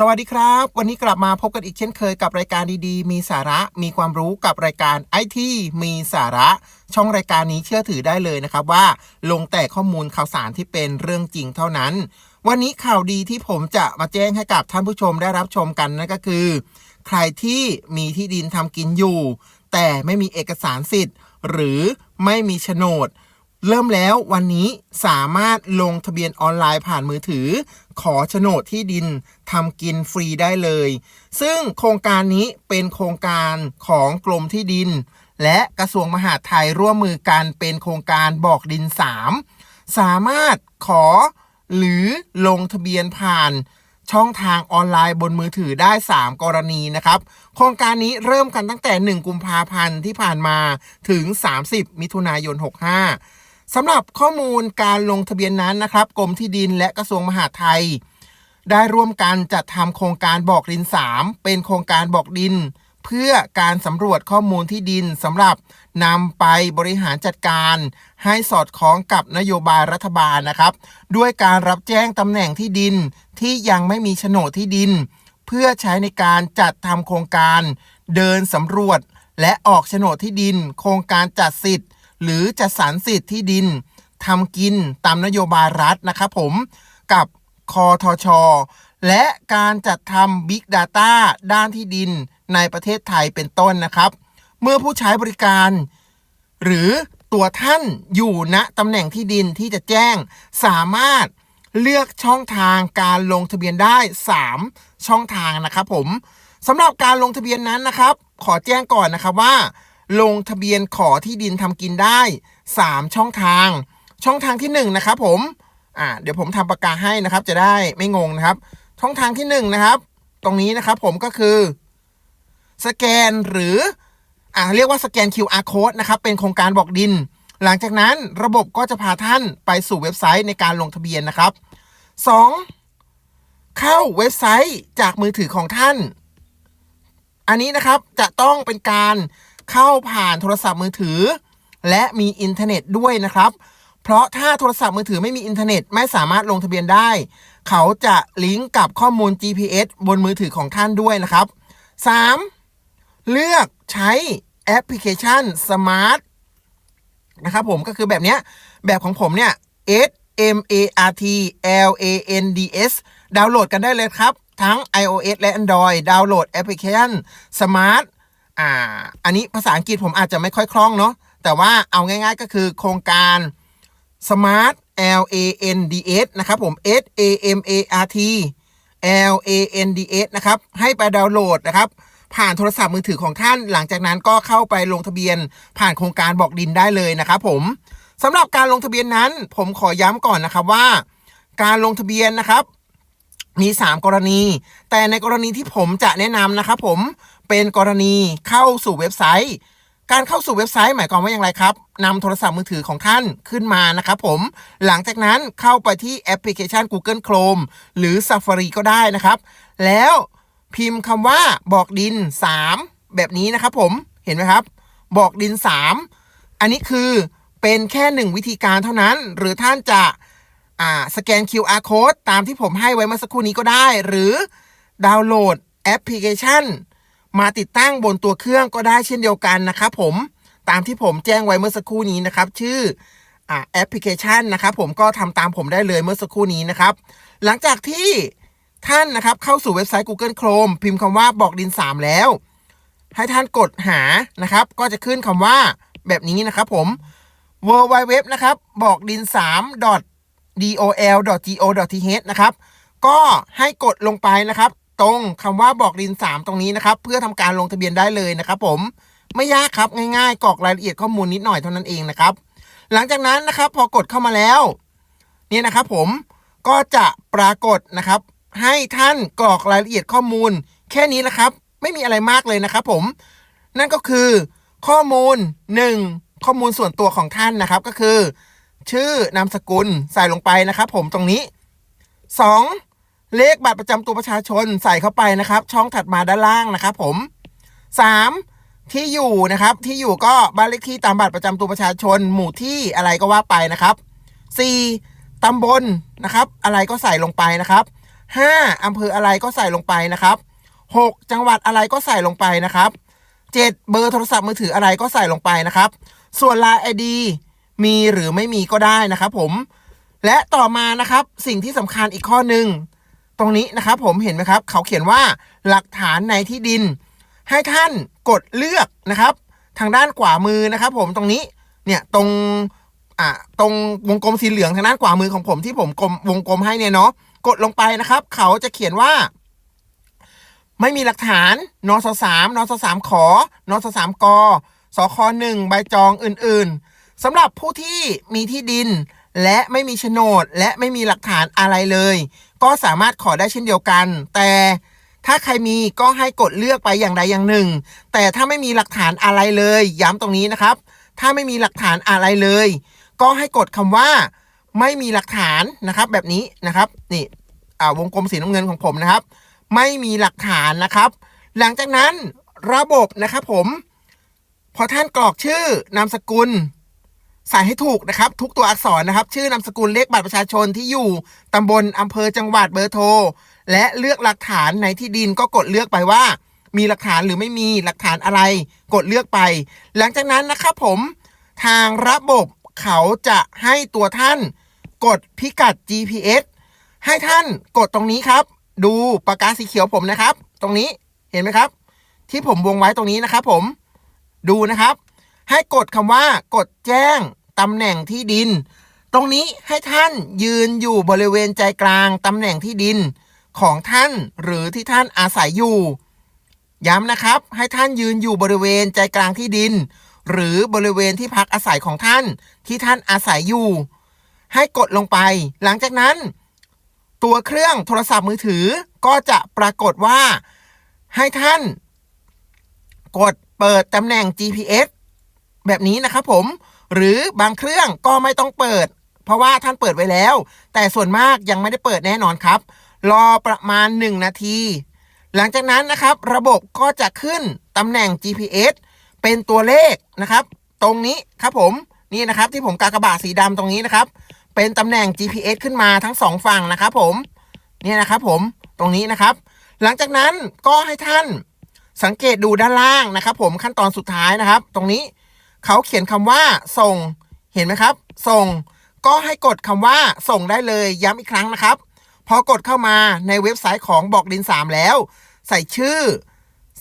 สวัสดีครับ วันนี้กลับมาพบกันอีกเช่นเคยกับรายการดีๆ มีสาระมีความรู้กับรายการไอทีมีสาระ ช่องรายการนี้เชื่อถือได้เลยนะครับว่า ลงแต่ข้อมูลข่าวสารที่เป็นเรื่องจริงเท่านั้น วันนี้ข่าวดีที่ผมจะมาแจ้งให้กับท่านผู้ชมได้รับชมกันนั่นก็คือ ใครที่มีที่ดินทำกินอยู่ แต่ไม่มีเอกสารสิทธิ์ หรือไม่มีโฉนดเริ่มแล้ววันนี้สามารถลงทะเบียนออนไลน์ผ่านมือถือ ขอโฉนดที่ดินทำกินฟรีได้เลย ซึ่งโครงการนี้เป็นโครงการของกรมที่ดิน และกระทรวงมหาดไทยร่วมมือกันเป็นโครงการบอกดิน 3 สามารถขอหรือลงทะเบียนผ่านช่องทางออนไลน์บนมือถือได้ 3 กรณีนะครับ โครงการนี้เริ่มกันตั้งแต่ 1 กุมภาพันธ์ที่ผ่านมาถึง 30 มิถุนายน 65 สำหรับข้อมูลการลงทะเบียนนั้นนะครับ กรมที่ดินและกระทรวงมหาดไทย ได้ร่วมกันจัดทำโครงการบอกดิน 3 เป็นโครงการบอกดิน เพื่อการสำรวจข้อมูลที่ดินสำหรับนำไปบริหารจัดการ ให้สอดคล้องกับนโยบายรัฐบาลนะครับ ด้วยการรับแจ้งตำแหน่งที่ดินที่ยังไม่มีโฉนดที่ดิน เพื่อใช้ในการจัดทำโครงการ เดินสำรวจและออกโฉนดที่ดิน โครงการจัดสิทธิ์ หรือจัดสรรสิทธิ์ที่ดินทำกินตามนโยบายรัฐนะครับผมกับคอทช และการจัดทำ Big Data ด้านที่ดินในประเทศไทยเป็นต้นนะครับ เมื่อผู้ใช้บริการ หรือตัวท่านอยู่ณตำแหน่งที่ดินที่จะแจ้ง สามารถเลือกช่องทางการลงทะเบียนได้ 3 ช่องทางนะครับผมสำหรับการลงทะเบียนนั้นนะครับ ขอแจ้งก่อนนะครับว่า ลงทะเบียนขอที่ดินทำกินได้ 3 ช่องทาง ช่องทางที่1นะครับผมอ่าเดี๋ยวผมทำปากกาให้นะครับ จะได้ไม่งงนะครับ ช่องทางที่1นะครับ ตรงนี้นะครับผมก็คือ สแกนหรืออ่าเรียกว่าสแกน QR code นะครับเป็นโครงการบอกดิน หลังจากนั้นระบบก็จะพาท่านไปสู่เว็บไซต์ในการลงทะเบียนนะครับ 2. เข้าเว็บไซต์จากมือถือของท่าน อันนี้นะครับจะต้องเป็นการ เข้าผ่านโทรศัพท์มือถือ และมีอินเทอร์เน็ตด้วยนะครับ เพราะถ้าโทรศัพท์มือถือไม่มีอินเทอร์เน็ตไม่สามารถลงทะเบียนได้ เขาจะลิงก์กับข้อมูล GPS บนมือถือของท่านด้วยนะครับ 3. เลือกใช้แอปพลิเคชัน Smart นะครับผมก็คือแบบเนี้ยแบบของผมเนี่ย S M A R T L A N D S ดาวน์โหลดกันได้เลยครับ ทั้ง iOS และ Android ดาวน์โหลดแอปพลิเคชัน Smart อ่า อันนี้ภาษาอังกฤษผมอาจจะไม่ค่อยคล่องเนาะแต่ว่าเอาง่าย ๆ ก็คือโครงการ Smart L A N D S นะครับผม S A M A R T L A N D S นะครับ ให้ไปดาวน์โหลดนะครับ ผ่านโทรศัพท์มือถือของท่าน หลังจากนั้นก็เข้าไปลงทะเบียนผ่านโครงการบอกดินได้เลยนะครับผมสำหรับการลงทะเบียนนั้น ผมขอย้ำก่อนนะครับว่า การลงทะเบียนนะครับ มี 3 กรณี แต่ในกรณีที่ผมจะแนะนำนะครับผมเป็นกรณีเข้าสู่เว็บไซต์ การเข้าสู่เว็บไซต์หมายความว่าอย่างไรครับนำโทรศัพท์มือถือของท่านขึ้นมานะครับผมหลังจากนั้นเข้าไปที่แอปพลิเคชัน Google Chrome หรือ Safari ก็ได้นะครับ แล้วพิมพ์คำว่าบอกดิน 3 แบบนี้นะครับผมเห็นไหมครับ บอกดิน 3 อันนี้คือเป็นแค่หนึ่งวิธีการเท่านั้น หรือท่านจะ อ่าสแกน QR code ตามที่ผมให้ไว้เมื่อสักครู่นี้ก็ได้ หรือดาวน์โหลดแอปพลิเคชัน มาติดตั้งบนตัวเครื่องก็ได้เช่นเดียวกันนะครับผมตามที่ผมแจ้งไว้เมื่อสักครู่นี้นะครับ ชื่ออแอปพลิเคชันนะครับ ผมก็ทำตามผมได้เลยเมื่อสักครู่นี้นะครับ หลังจากที่ท่านนะครับเข้าสู่เว็บไซต์ Google Chrome พิมพ์คำว่าบอกดิน 3 แล้ว ให้ท่านกดหานะครับ ก็จะขึ้นคำว่าแบบนี้นะครับผม w w w นะครับบอกดิน3 dol go th นะครับ ก็ให้กดลงไปนะครับ ตรงคำว่าบอกดิน 3 ตรงนี้นะครับ เพื่อทำการลงทะเบียนได้เลยนะครับผมไม่ยากครับง่ายๆกรอกรายละเอียดข้อมูลนิดหน่อยเท่านั้นเองนะครับ หลังจากนั้นนะครับพอกดเข้ามาแล้วนี่นะครับผมก็จะปรากฏนะครับ ให้ท่านกรอกรายละเอียดข้อมูล แค่นี้แหละครับ ไม่มีอะไรมากเลยนะครับ ผม นั่นก็คือข้อมูล 1 ข้อมูลส่วนตัวของท่านนะครับก็คือ ชื่อนามสกุลใส่ลงไปนะครับผมตรงนี้ 2. เลขบัตรประจำตัวประชาชนใส่เข้าไปนะครับ ช่องถัดมาด้านล่างนะครับผม 3. ที่อยู่นะครับที่อยู่ก็บ้านเลขที่ตามบัตรประจำตัวประชาชน หมู่ที่อะไรก็ว่าไปนะครับ 4. ตำบลนะครับ อะไรก็ใส่ลงไปนะครับ 5อำเภออะไรก็ใส่ลงไปนะครับ 6 จังหวัดอะไรก็ใส่ลงไปนะครับ 7 เบอร์โทรศัพท์มือถืออะไรก็ใส่ลงไปนะครับ ส่วน Line ID มีหรือไม่มีก็ได้นะครับผม และต่อมานะครับสิ่งที่สำคัญอีกข้อหนึ่งตรงนี้นะครับผมเห็นไหมครับ เขาเขียนว่าหลักฐานในที่ดิน ให้ท่านกดเลือกนะครับ ทางด้านขวามือนะครับ ผมตรงนี้เนี่ยตรงอ่าตรงวงกลมสีเหลืองทางด้านขวามือของผมที่ผมกลมวงกลมให้เนี่ยเนาะกดลงไปนะครับ เขาจะเขียนว่า ไม่มีหลักฐานนสสามนสสามขอนสสามกสคหนึ่งใบจองอื่นๆ สำหรับผู้ที่มีที่ดิน และไม่มีโฉนด และไม่มีหลักฐานอะไรเลย ก็สามารถขอได้เช่นเดียวกัน แต่ถ้าใครมีก็ให้กดเลือกไปอย่างใดอย่างหนึ่ง แต่ถ้าไม่มีหลักฐานอะไรเลย ย้ำตรงนี้นะครับ ถ้าไม่มีหลักฐานอะไรเลย ก็ให้กดคำว่า ไม่มีหลักฐานนะครับ แบบนี้นะครับนี่วงกลมสีน้ำเงินของผมนะครับ ไม่มีหลักฐานนะครับ หลังจากนั้นระบบนะครับผม พอท่านกรอกชื่อนามสกุล ใส่ให้ถูกนะครับ ทุกตัวอักษรนะครับ ชื่อนามสกุลเลขบัตรประชาชนที่อยู่ตำบลอำเภอจังหวัดเบอร์โทร และเลือกหลักฐานในที่ดินก็กดเลือกไปว่า มีหลักฐานหรือไม่มีหลักฐานอะไร กดเลือกไป หลังจากนั้นนะครับผมทางระบบเขาจะให้ตัวท่าน กดพิกัด GPS ให้ท่านกดตรงนี้ครับ ดูปากกาสีเขียวผมนะครับ ตรงนี้เห็นไหมครับ ที่ผมวงไว้ตรงนี้นะครับผมดูนะครับ ให้กดคำว่ากดแจ้ง ตำแหน่งที่ดิน ตรงนี้ให้ท่านยืนอยู่บริเวณใจกลางตำแหน่งที่ดินของท่านหรือที่ท่านอาศัยอยู่ ย้ำนะครับ ให้ท่านยืนอยู่บริเวณใจกลางที่ดิน หรือบริเวณที่พักอาศัยของท่านที่ท่านอาศัยอยู่ ให้กดลงไป หลังจากนั้น ตัวเครื่องโทรศัพท์มือถือก็จะปรากฏว่า ให้ท่าน กดเปิดตำแหน่ง GPS แบบนี้นะครับผม หรือบางเครื่องก็ไม่ต้องเปิด เพราะว่าท่านเปิดไว้แล้ว แต่ส่วนมากยังไม่ได้เปิดแน่นอนครับ รอประมาณ 1 นาที หลังจากนั้นนะครับ ระบบก็จะขึ้นตำแหน่ง GPS เป็นตัวเลขนะครับ ตรงนี้ครับผมนี่นะครับที่ผมกากบาทสีดำตรงนี้นะครับ เป็นตำแหน่ง GPS ขึ้นมาทั้งสองฝั่งนะครับผมนี่นะครับผมตรงนี้นะครับ หลังจากนั้นก็ให้ท่านสังเกตดูด้านล่างนะครับ ผมขั้นตอนสุดท้ายนะครับ ตรงนี้ เขาเขียนคำว่าส่ง เห็นไหมครับ ส่ง ก็ให้กดคำว่าส่งได้เลยย้ำอีกครั้งนะครับ พอกดเข้ามาในเว็บไซต์ของบอกดิน 3 แล้ว ใส่ชื่อ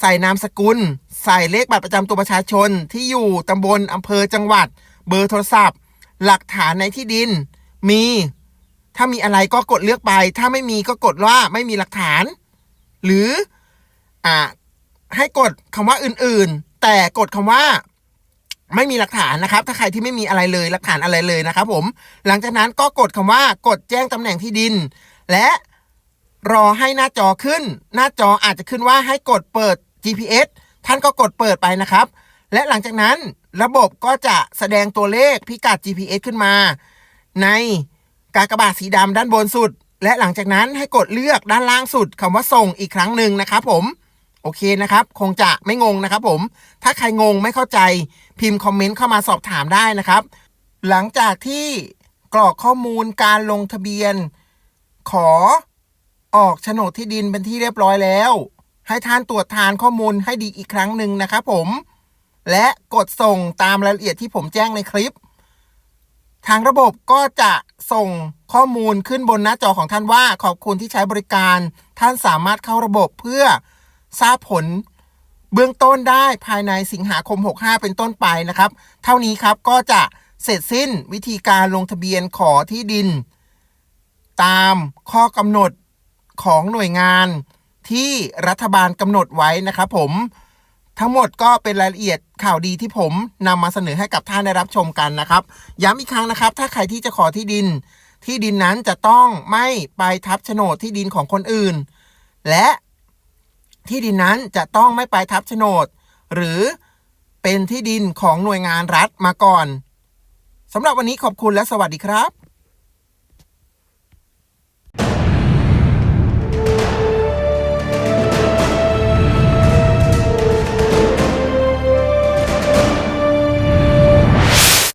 ใส่นามสกุล ใส่เลขบัตรประจำตัวประชาชนที่อยู่ตำบลอำเภอจังหวัด เบอร์โทรศัพท์ หลักฐานในที่ดิน มี ถ้ามีอะไรก็กดเลือกไป ถ้าไม่มีก็กดว่าไม่มีหลักฐาน หรืออ่าให้กดคำว่าอื่นๆ แต่กดคำว่า ไม่มีหลักฐานนะครับ ถ้าใครที่ไม่มีอะไรเลยหลักฐานอะไรเลยนะครับผมหลังจากนั้นก็กดคำว่ากดแจ้งตำแหน่งที่ดิน และรอให้หน้าจอขึ้น หน้าจออาจจะขึ้นว่าให้กดเปิด GPS ท่านก็กดเปิดไปนะครับ และหลังจากนั้นระบบก็จะแสดงตัวเลขพิกัด GPS ขึ้นมา ในกากบาทสีดำด้านบนสุด และหลังจากนั้นให้กดเลือกด้านล่างสุดคำว่าส่งอีกครั้งหนึ่งนะครับผม โอเคนะครับ คงจะไม่งงนะครับผม ถ้าใครงงไม่เข้าใจพิมพ์คอมเมนต์เข้ามาสอบถามได้นะครับ หลังจากที่กรอกข้อมูลการลงทะเบียน ขอออกโฉนดที่ดินเป็นที่เรียบร้อยแล้ว ให้ท่านตรวจทานข้อมูลให้ดีอีกครั้งหนึ่งนะครับผม และกดส่งตามรายละเอียดที่ผมแจ้งในคลิป ทางระบบก็จะส่งข้อมูลขึ้นบนหน้าจอของท่านว่า ขอบคุณที่ใช้บริการ ท่านสามารถเข้าระบบเพื่อ ทราบผลเบื้องต้นได้ภายในสิงหาคม 65 เป็นต้นไปนะครับ เท่านี้ครับก็จะเสร็จสิ้นวิธีการลงทะเบียนขอที่ดิน ตามข้อกำหนดของหน่วยงานที่รัฐบาลกำหนดไว้นะครับผมทั้งหมดก็เป็นรายละเอียดข่าวดีที่ผมนำมาเสนอให้กับท่านได้รับชมกันนะครับ ย้ำอีกครั้งนะครับ ถ้าใครที่จะขอที่ดิน ที่ดินนั้นจะต้องไม่ไปทับโฉนดที่ดินของคนอื่น และ ที่ดินนั้นจะต้องไม่ไปทับโฉนด หรือเป็นที่ดินของหน่วยงานรัฐมาก่อนสำหรับวันนี้ขอบคุณและสวัสดีครับ